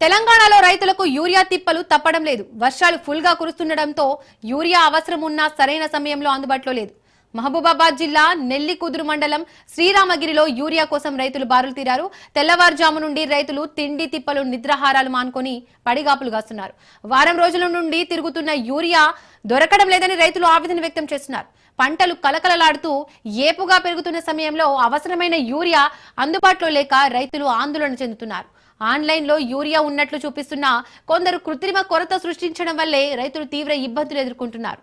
తెలంగాణలో రైతులకు యూరియా తిప్పలు తప్పడం లేదు. వర్షాలు ఫుల్గా కురుస్తుండటంతో యూరియా అవసరం ఉన్నా సరైన సమయంలో అందుబాటులో లేదు. మహబూబాబాద్ జిల్లా నెల్లికుదురు మండలం శ్రీరామగిరిలో యూరియా కోసం రైతులు బారులు తీరారు. తెల్లవారుజాము నుండి రైతులు తిండి తిప్పలు నిద్రాహారాలు మానుకొని పడిగాపులు కాస్తున్నారు. వారం రోజుల నుండి తిరుగుతున్న యూరియా దొరకడం లేదని రైతులు ఆవేదన వ్యక్తం చేస్తున్నారు. పంటలు కలకలలాడుతూ ఏపుగా పెరుగుతున్న సమయంలో అవసరమైన యూరియా అందుబాటులో లేక రైతులు ఆందోళన చెందుతున్నారు. ఆన్లైన్లో యూరియా ఉన్నట్లు చూపిస్తున్న కొందరు కృత్రిమ కొరత సృష్టించడం వల్లే రైతులు తీవ్ర ఇబ్బందులు ఎదుర్కొంటున్నారు.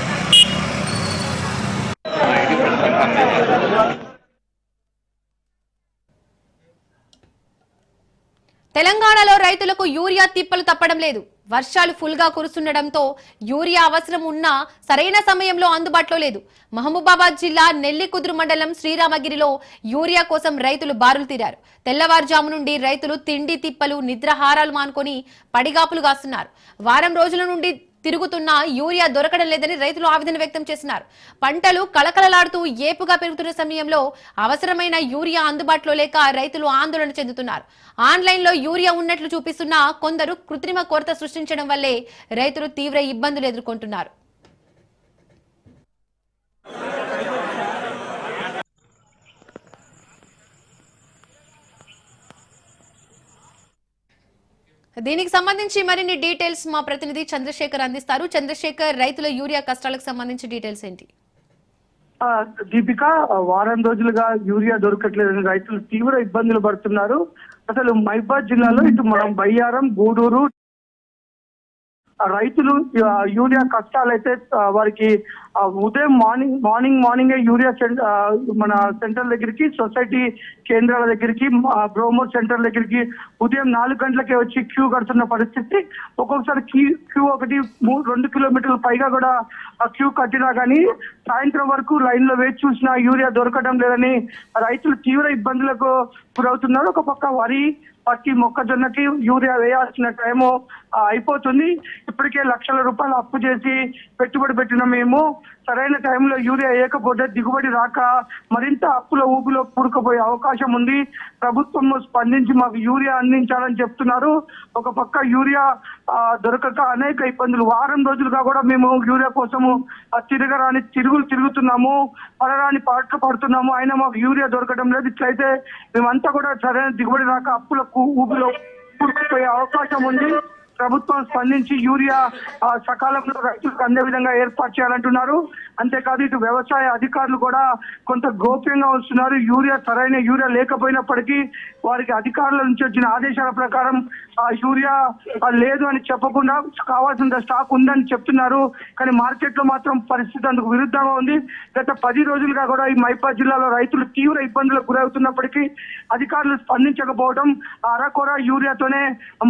తెలంగాణలో రైతులకు యూరియా తిప్పలు తప్పడం లేదు. వర్షాలు ఫుల్గా కురుస్తుండటంతో యూరియా అవసరం ఉన్నా సరైన సమయంలో అందుబాటులో లేదు. మహబూబాబాద్ జిల్లా నెల్లికుదురు మండలం శ్రీరామగిరిలో యూరియా కోసం రైతులు బారులు తీరారు. తెల్లవారుజాము నుండి రైతులు తిండి తిప్పలు నిద్రహారాలు మానుకొని పడిగాపులు కాస్తున్నారు. వారం రోజుల నుండి తిరుగుతున్న యూరియా దొరకడం లేదని రైతులు ఆవేదన వ్యక్తం చేస్తున్నారు. పంటలు కలకలలాడుతూ ఏపుగా పెరుగుతున్న సమయంలో అవసరమైన యూరియా అందుబాటులో లేక రైతులు ఆందోళన చెందుతున్నారు. ఆన్లైన్లో యూరియా ఉన్నట్లు చూపిస్తున్న కొందరు కృత్రిమ కొరత సృష్టించడం వల్లే రైతులు తీవ్ర ఇబ్బందులు ఎదుర్కొంటున్నారు. దీనికి సంబంధించి మరిన్ని డీటెయిల్స్ మా ప్రతినిధి చంద్రశేఖర్ అందిస్తారు. చంద్రశేఖర్ రైతుల యూరియా కష్టాలకు సంబంధించి డీటెయిల్స్ ఏంటి? ఆ, దీపిక వారం రోజులుగా యూరియా దొరకట్లేదని రైతులు తీవ్ర ఇబ్బందులు పడుతున్నారు. అసలు మైబాద్ జిల్లాలో ఇటు మనం బయ్యారం గూడూరు రైతులు యూరియా కష్టాలైతే అయితే వారికి ఉదయం మార్నింగ్ మార్నింగ్ మార్నింగే యూరియా మన సెంటర్ దగ్గరికి సొసైటీ కేంద్రాల దగ్గరికి బ్రోమో సెంటర్ దగ్గరికి ఉదయం నాలుగు గంటలకే వచ్చి క్యూ కడుతున్న పరిస్థితి. ఒక్కొక్కసారి క్యూ క్యూ ఒకటి మూడు రెండు కిలోమీటర్ల పైగా కూడా ఆ క్యూ కట్టినా కానీ సాయంత్రం వరకు లైన్లో వేచి చూసినా యూరియా దొరకడం లేదని రైతులు తీవ్ర ఇబ్బందులకు గురవుతున్నారు. ఒక పక్క వరి పత్తి మొక్కజొన్నకి యూరియా వేయాల్సిన టైము అయిపోతుంది. ఇప్పటికే లక్షల రూపాయలు అప్పు చేసి పెట్టుబడి పెట్టిన మేము సరైన టైంలో యూరియా వేయకపోతే దిగుబడి రాక మరింత అప్పుల ఊపిలో కూడుకుపోయే అవకాశం ఉంది. ప్రభుత్వం స్పందించి మాకు యూరియా అందించాలని చెప్తున్నారు. ఒక పక్క యూరియా దొరకక అనేక ఇబ్బందులు. వారం రోజులుగా కూడా మేము యూరియా కోసము ఆ, తిరగరాని తిరుగులు తిరుగుతున్నాము. పడరాని పాటలు పడుతున్నాము. అయినా మాకు యూరియా దొరకడం లేదు. ఇట్లయితే మేమంతా కూడా సరైన దిగుబడి రాక అప్పుల ఊపిలో కూడుకుపోయే అవకాశం ఉంది. ప్రభుత్వం స్పందించి యూరియా సకాలంలో రైతులకు అందే విధంగా ఏర్పాటు చేయాలంటున్నారు. అంతేకాదు ఇటు వ్యవసాయ అధికారులు కూడా కొంత గోప్యంగా వస్తున్నారు. యూరియా సరైన యూరియా లేకపోయినప్పటికీ వారికి అధికారుల నుంచి వచ్చిన ఆదేశాల ప్రకారం ఆ యూరియా లేదు అని చెప్పకుండా కావాల్సిన స్టాక్ ఉందని చెప్తున్నారు. కానీ మార్కెట్లో మాత్రం పరిస్థితి అందుకు విరుద్ధంగా ఉంది. గత పది రోజులుగా కూడా ఈ మైపా జిల్లాలో రైతులు తీవ్ర ఇబ్బందులకు గురవుతున్నప్పటికీ అధికారులు స్పందించకపోవడం అరకొర యూరియాతోనే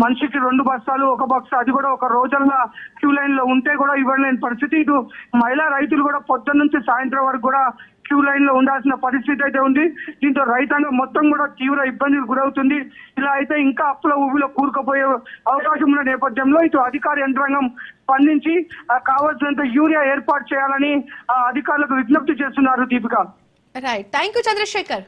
మనిషికి రెండు బస్తాలు ఒక బాక్స్ అది కూడా ఒక రోజుల్లో క్యూ లైన్లో ఉంటే కూడా ఇవ్వలేని పరిస్థితి. ఇటు మహిళా రైతులు కూడా పొద్దున్న నుంచి సాయంత్రం వరకు కూడా క్యూ లైన్లో ఉండాల్సిన పరిస్థితి అయితే ఉంది. దీంతో రైతాంగం మొత్తం కూడా తీవ్ర ఇబ్బందికి గురవుతుంది. ఇలా అయితే ఇంకా అప్పుల ఊబిలో కూరుకుపోయే అవకాశం ఉన్న నేపథ్యంలో ఇటు అధికార యంత్రాంగం స్పందించి కావాల్సినంత యూరియా ఏర్పాటు చేయాలని ఆ, అధికారులకు విజ్ఞప్తి చేస్తున్నారు Deepika. Right thank you Chandrashekar